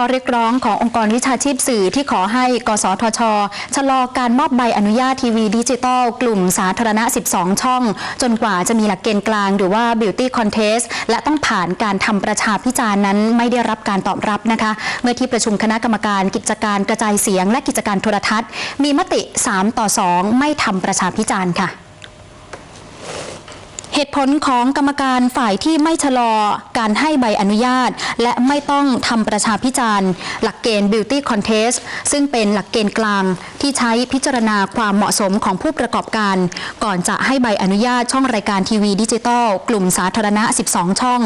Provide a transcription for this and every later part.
ข้อเรียกร้องขององค์กรวิชาชีพสื่อที่ขอให้ กสทช ชะลอการมอบใบอนุญาตทีวีดิจิตอลกลุ่มสาธารณะ 12 ช่อง จนกว่าจะมีหลักเกณฑ์กลางหรือว่า Beauty Contest และต้องผ่านการทำประชาพิจารณ์นั้นไม่ได้รับการตอบรับนะคะ เมื่อที่ประชุมคณะกรรมการกิจการกระจายเสียง และกิจการโทรทัศน์ มีมติ 3 ต่อ 2 ไม่ทำประชาพิจารณ์ค่ะ เหตุผลของกรรมการฝ่ายที่ไม่ชะลอการให้ใบอนุญาต และไม่ต้องทำประชาพิจารณ์ หลักเกณฑ์ Beauty Contest ซึ่งเป็นหลักเกณฑ์กลางที่ใช้พิจารณาความเหมาะสมของผู้ประกอบการ ก่อนจะให้ใบอนุญาตช่องรายการทีวีดิจิตอลกลุ่มสาธารณะ 12 ช่อง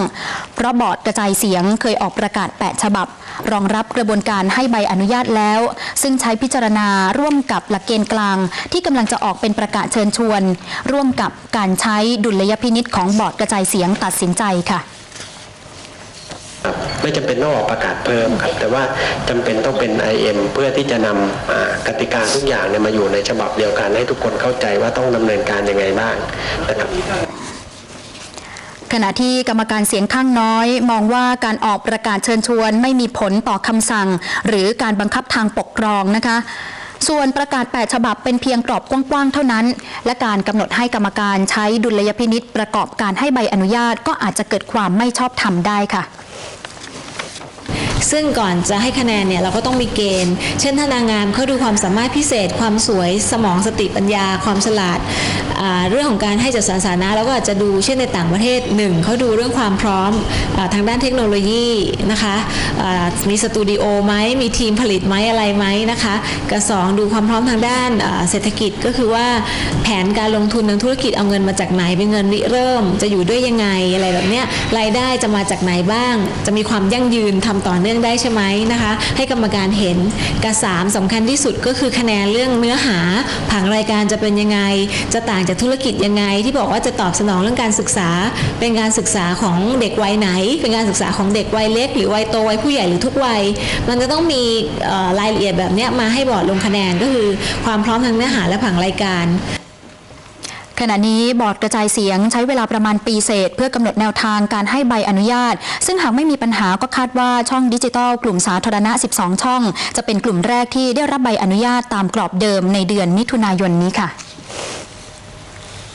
เพราะบอร์ดกระจายเสียงเคยออกประกาศ 8 ฉบับ รองรับกระบวนการให้ใบอนุญาตแล้ว ซึ่งใช้พิจารณาร่วมกับหลักเกณฑ์กลาง ที่กำลังจะออกเป็นประกาศเชิญชวน ร่วมกับการใช้ดุลยพินิษของบอร์ดกระจายเสียงตัดสินใจค่ะครับไม่จำเป็นต้องออกประกาศเพิ่มครับแต่ว่าจำเป็นต้องเป็น IM เพื่อที่จะนำอ่ากติกาทุกอย่างเนี่ยมาอยู่ในฉบับเดียวกันให้ทุกคนเข้าใจว่าต้องดำเนินการยังไงบ้างนะครับขณะที่กรรมการเสียงข้างน้อย มองว่าการออกประกาศเชิญชวน ไม่มีผลต่อคำสั่ง หรือการบังคับทางปกครองนะคะ ส่วนประกาศ 8 ฉบับเป็นเพียงกรอบกว้างๆ เท่านั้น และการกำหนดให้กรรมการใช้ดุลยพินิษประกอบการให้ใบอนุญาตก็อาจจะเกิดความไม่ชอบธรรมได้ค่ะ ซึ่งก่อนจะให้คะแนนเนี่ยเราก็ต้องมีเกณฑ์ เช่นถ้านางงามเขาดูความสามารถพิเศษ ความสวยสมองสติปัญญา ความฉลาดาเรื่องของการให้จัดสรรสาธาระเราก็อาจจะดูเช่นในต่างประเทศหนึ่งเขาดูเรื่องความพร้อมอทางด้านเทคโนโลยีนะคะมีสตูดิโอไหมมีทีมผลิตไหมอะไรไหมนะคะกับสองดูความพร้อมทางด้านเศรษฐกิจก็คือว่าแผนการลงทุนทางธุรกิจเอาเงินมาจากไหนเป็นเงินริเริ่ม จะอยู่ด้วยยังไงอะไรแบบเนี้ยรายได้จะมาจากไหนบ้าง จะมีความยั่งยืนทำต่อเนื่องได้ใช่ไหมนะคะ ให้กรรมการเห็นกับสามสำคัญที่สุดก็คือคะแนนเรื่องเนื้อหาผังรายการจะเป็นยังไง จะต่างจากธุรกิจยังไง ที่บอกว่าจะตอบสนองเรื่องการศึกษา เป็นการศึกษาของเด็กวัยไหน เป็นการศึกษาของเด็กวัยเล็ก หรือวัยโตวัยผู้ใหญ่หรือทุกวัย มันจะต้องมีรายละเอียดแบบนี้มาให้บอร์ดลงคะแนนก็คือ ความพร้อมทางเนื้อหาและผังรายการ ขณะนี้บอร์ดกระจายเสียงใช้เวลาประมาณปีเศษ เพื่อกำหนดแนวทางการให้ใบอนุญาต ซึ่งหากไม่มีปัญหาก็คาดว่าช่องดิจิทัลกลุ่มสาธารณะ 12 ช่อง จะเป็นกลุ่มแรกที่ได้รับใบอนุญาตตามกรอบเดิมในเดือนมิถุนายนนี้ค่ะ